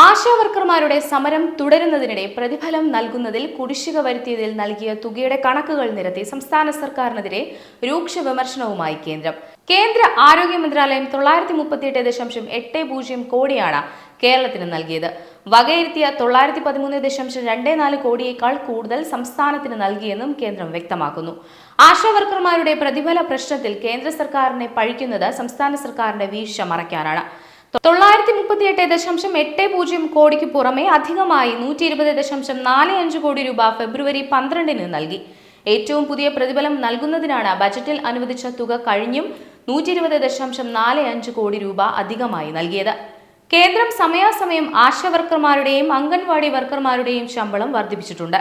ആശാവർക്കർമാരുടെ സമരം തുടരുന്നതിനിടെ പ്രതിഫലം നൽകുന്നതിൽ കുടിശ്ശിക വരുത്തിയതിൽ നൽകിയ തുകയുടെ കണക്കുകൾ നിരത്തി സംസ്ഥാന സർക്കാരിനെതിരെ രൂക്ഷ വിമർശനവുമായി കേന്ദ്രം. കേന്ദ്ര ആരോഗ്യ മന്ത്രാലയം തൊള്ളായിരത്തി മുപ്പത്തിയെട്ട് ദശാംശം എട്ട് പൂജ്യം കോടിയാണ് കേരളത്തിന് നൽകിയത്. വകയിരുത്തിയ തൊള്ളായിരത്തി പതിമൂന്ന് ദശാംശം രണ്ട് നാല് കോടിയേക്കാൾ കൂടുതൽ സംസ്ഥാനത്തിന് നൽകിയെന്നും കേന്ദ്രം വ്യക്തമാക്കുന്നു. ആശാവർക്കർമാരുടെ പ്രതിഫല പ്രശ്നത്തിൽ കേന്ദ്ര സർക്കാരിനെ പഴിക്കുന്നത് സംസ്ഥാന സർക്കാരിന്റെ വീഴ്ച മറയ്ക്കാനാണ്. തൊള്ളായിരത്തി മുപ്പത്തി എട്ട് ദശാംശം എട്ട് പൂജ്യം കോടിക്ക് പുറമെ അധികമായി നൂറ്റി ഇരുപത് ദശാംശം നാല് അഞ്ച് കോടി രൂപ ഫെബ്രുവരി പന്ത്രണ്ടിന് നൽകി. ഏറ്റവും പുതിയ പ്രതിഫലം നൽകുന്നതിനാണ് ബജറ്റിൽ അനുവദിച്ച തുക കഴിഞ്ഞും നൂറ്റി ഇരുപത് ദശാംശം നാല് അഞ്ച് കോടി രൂപ അധികമായി നൽകിയത്. കേന്ദ്രം സമയാസമയം ആശാവർക്കർമാരുടെയും അംഗൻവാടി വർക്കർമാരുടെയും ശമ്പളം വർദ്ധിപ്പിച്ചിട്ടുണ്ട്.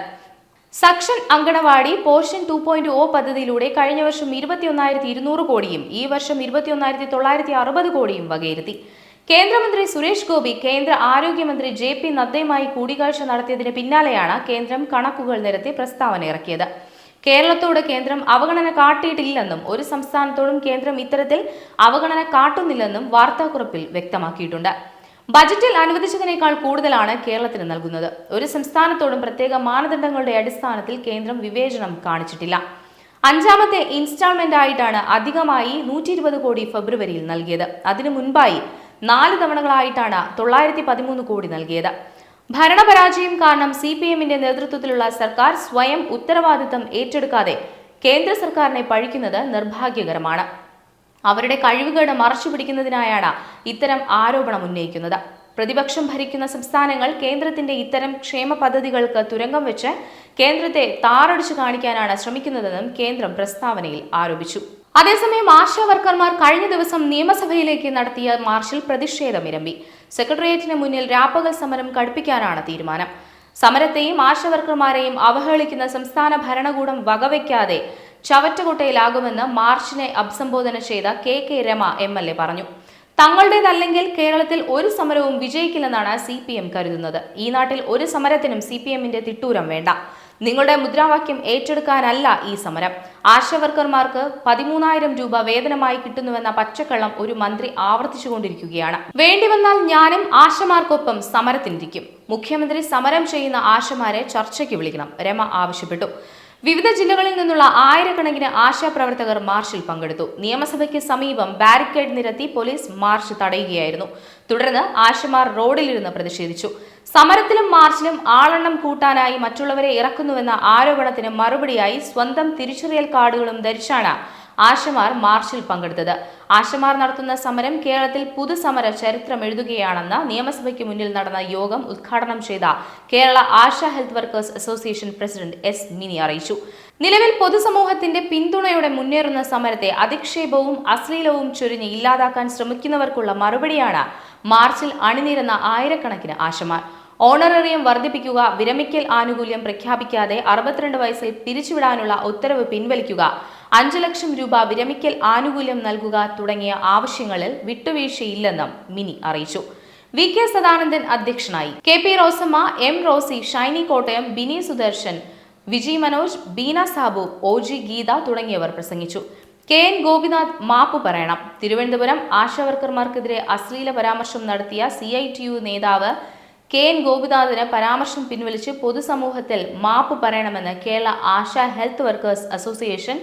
Saksham Anganwadi Poshan two point O പദ്ധതിയിലൂടെ കഴിഞ്ഞ വർഷം ഇരുപത്തിയൊന്നായിരത്തി ഇരുന്നൂറ് കോടിയും ഈ വർഷം ഇരുപത്തിയൊന്നായിരത്തി തൊള്ളായിരത്തി അറുപത് കോടിയും വകയിരുത്തി. കേന്ദ്രമന്ത്രി സുരേഷ് ഗോപി കേന്ദ്ര ആരോഗ്യമന്ത്രി ജെ പി നദ്ദയുമായി കൂടിക്കാഴ്ച നടത്തിയതിന് പിന്നാലെയാണ് കേന്ദ്രം കണക്കുകൾ നിരത്തി പ്രസ്താവന ഇറക്കിയത്. കേരളത്തോട് കേന്ദ്രം അവഗണന കാട്ടിയിട്ടില്ലെന്നും ഒരു സംസ്ഥാനത്തോടും കേന്ദ്രം ഇത്തരത്തിൽ അവഗണന കാട്ടുന്നില്ലെന്നും വാർത്താക്കുറിപ്പിൽ വ്യക്തമാക്കിയിട്ടുണ്ട്. ബജറ്റിൽ അനുവദിച്ചതിനേക്കാൾ കൂടുതലാണ് കേരളത്തിന് നൽകുന്നത്. ഒരു സംസ്ഥാനത്തോടും പ്രത്യേക മാനദണ്ഡങ്ങളുടെ അടിസ്ഥാനത്തിൽ കേന്ദ്രം വിവേചനം കാണിച്ചിട്ടില്ല. അഞ്ചാമത്തെ ഇൻസ്റ്റാൾമെന്റ് ആയിട്ടാണ് അധികമായി നൂറ്റി കോടി ഫെബ്രുവരിയിൽ നൽകിയത്. അതിനു മുൻപായി നാല് തവണകളായിട്ടാണ് തൊള്ളായിരത്തി പതിമൂന്ന് കോടി നൽകിയത്. ഭരണപരാജയം കാരണം സി പി എമ്മിന്റെ നേതൃത്വത്തിലുള്ള സർക്കാർ സ്വയം ഉത്തരവാദിത്തം ഏറ്റെടുക്കാതെ കേന്ദ്ര സർക്കാരിനെ പഴിക്കുന്നത് നിർഭാഗ്യകരമാണ്. അവരുടെ കഴിവുകേട് മറച്ചു പിടിക്കുന്നതിനായാണ് ഇത്തരം ആരോപണം ഉന്നയിക്കുന്നത്. പ്രതിപക്ഷം ഭരിക്കുന്ന സംസ്ഥാനങ്ങൾ കേന്ദ്രത്തിന്റെ ഇത്തരം ക്ഷേമ പദ്ധതികൾക്ക് തുരങ്കം വെച്ച് കേന്ദ്രത്തെ താറടിച്ചു കാണിക്കാനാണ് ശ്രമിക്കുന്നതെന്നും കേന്ദ്രം പ്രസ്താവനയിൽ ആരോപിച്ചു. അതേസമയം ആശാ വർക്കർമാർ കഴിഞ്ഞ ദിവസം നിയമസഭയിലേക്ക് നടത്തിയ മാർച്ചിൽ പ്രതിഷേധമിരമ്പി സെക്രട്ടേറിയറ്റിന് മുന്നിൽ രാപ്പകൽ സമരം കടുപ്പിക്കാനാണ് തീരുമാനം. സമരത്തെയും ആശാവർക്കർമാരെയും അവഹേളിക്കുന്ന സംസ്ഥാന ഭരണകൂടം വകവയ്ക്കാതെ ചവറ്റുകുട്ടയിലാകുമെന്ന് മാർച്ചിനെ അഭിസംബോധന ചെയ്ത K K Rema M L A പറഞ്ഞു. തങ്ങളുടേതല്ലെങ്കിൽ കേരളത്തിൽ ഒരു സമരവും വിജയിക്കില്ലെന്നാണ് സി പി എം കരുതുന്നത്. ഈ നാട്ടിൽ ഒരു സമരത്തിനും സി പി എമ്മിന്റെ തിട്ടൂരം വേണ്ട. നിങ്ങളുടെ മുദ്രാവാക്യം ഏറ്റെടുക്കാനല്ല ഈ സമരം. ആശാവർക്കർമാർക്ക് പതിമൂന്നായിരം രൂപ വേതനമായി കിട്ടുന്നുവെന്ന പച്ചക്കള്ളം ഒരു മന്ത്രി ആവർത്തിച്ചുകൊണ്ടിരിക്കുകയാണ്. വേണ്ടിവന്നാൽ ഞാനും ആശമാർക്കൊപ്പം സമരത്തിനിരിക്കും. മുഖ്യമന്ത്രി സമരം ചെയ്യുന്ന ആശമാരെ ചർച്ചയ്ക്ക് വിളിക്കണം. രമ ആവശ്യപ്പെട്ടു. വിവിധ ജില്ലകളിൽ നിന്നുള്ള ആയിരക്കണക്കിന് ആശാപ്രവർത്തകർ മാർച്ചിൽ പങ്കെടുത്തു. നിയമസഭയ്ക്ക് സമീപം ബാരിക്കേഡ് നിരത്തി പോലീസ് മാർച്ച് തടയുകയായിരുന്നു. തുടർന്ന് ആശമാർ റോഡിലിരുന്ന് പ്രതിഷേധിച്ചു. സമരത്തിലും മാർച്ചിലും ആളെണ്ണം കൂട്ടാനായി മറ്റുള്ളവരെ ഇറക്കുന്നുവെന്ന ആരോപണത്തിന് മറുപടിയായി സ്വന്തം തിരിച്ചറിയൽ കാർഡുകളും ധരിച്ചാണ് ആശമാർ മാർച്ചിൽ പങ്കെടുത്തത്. ആശമാർ നടത്തുന്ന സമരം കേരളത്തിൽ പുതുസമര ചരിത്രം എഴുതുകയാണെന്ന് നിയമസഭയ്ക്ക് മുന്നിൽ നടന്ന യോഗം ഉദ്ഘാടനം ചെയ്ത Kerala Asha health workers association president S Mini അറിയിച്ചു. നിലവിൽ പൊതുസമൂഹത്തിന്റെ പിന്തുണയോടെ മുന്നേറുന്ന സമരത്തെ അധിക്ഷേപവും അശ്ലീലവും ചൊരിഞ്ഞ് ഇല്ലാതാക്കാൻ ശ്രമിക്കുന്നവർക്കുള്ള മറുപടിയാണ് മാർച്ചിൽ അണിനിരന്ന ആയിരക്കണക്കിന് ആശമാർ. ഓണറേറിയം വർദ്ധിപ്പിക്കുക വിരമിക്കൽ ആനുകൂല്യം പ്രഖ്യാപിക്കാതെ അറുപത്തിരണ്ട് വയസ്സിൽ പിരിച്ചുവിടാനുള്ള ഉത്തരവ് പിൻവലിക്കുക അഞ്ചു ലക്ഷം രൂപ വിരമിക്കൽ ആനുകൂല്യം നൽകുക തുടങ്ങിയ ആവശ്യങ്ങളിൽ വിട്ടുവീഴ്ചയില്ലെന്നും മിനി അറിയിച്ചു. വി കെ സദാനന്ദൻ അധ്യക്ഷനായി. K P Rosamma M Rosy Shiny Kottayam Bini Sudarshan Viji Manoj Beena Sabu O G Geetha തുടങ്ങിയവർ പ്രസംഗിച്ചു. കെ എൻ ഗോപിനാഥ് മാപ്പ് പറയണം. തിരുവനന്തപുരം ആശാവർക്കർമാർക്കെതിരെ അശ്ലീല പരാമർശം നടത്തിയ സി ഐ ടി യു നേതാവ് കെ എൻ ഗോപിനാഥിന് പരാമർശം പിൻവലിച്ച് പൊതുസമൂഹത്തിൽ മാപ്പ് പറയണമെന്ന് Kerala Asha health workers association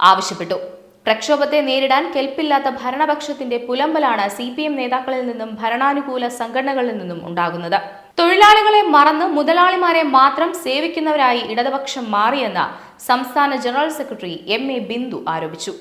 ആവശ്യപ്പെട്ടു. പ്രക്ഷോഭത്തെ നേരിടാൻ കെൽപ്പില്ലാത്ത ഭരണപക്ഷത്തിന്റെ പുലമ്പലാണ് സി പി എം നേതാക്കളിൽ നിന്നും ഭരണാനുകൂല സംഘടനകളിൽ നിന്നും ഉണ്ടാകുന്നത്. തൊഴിലാളികളെ മറന്ന് മുതലാളിമാരെ മാത്രം സേവിക്കുന്നവരായി ഇടതുപക്ഷം മാറിയെന്ന് സംസ്ഥാന general secretary M A Bindu ആരോപിച്ചു.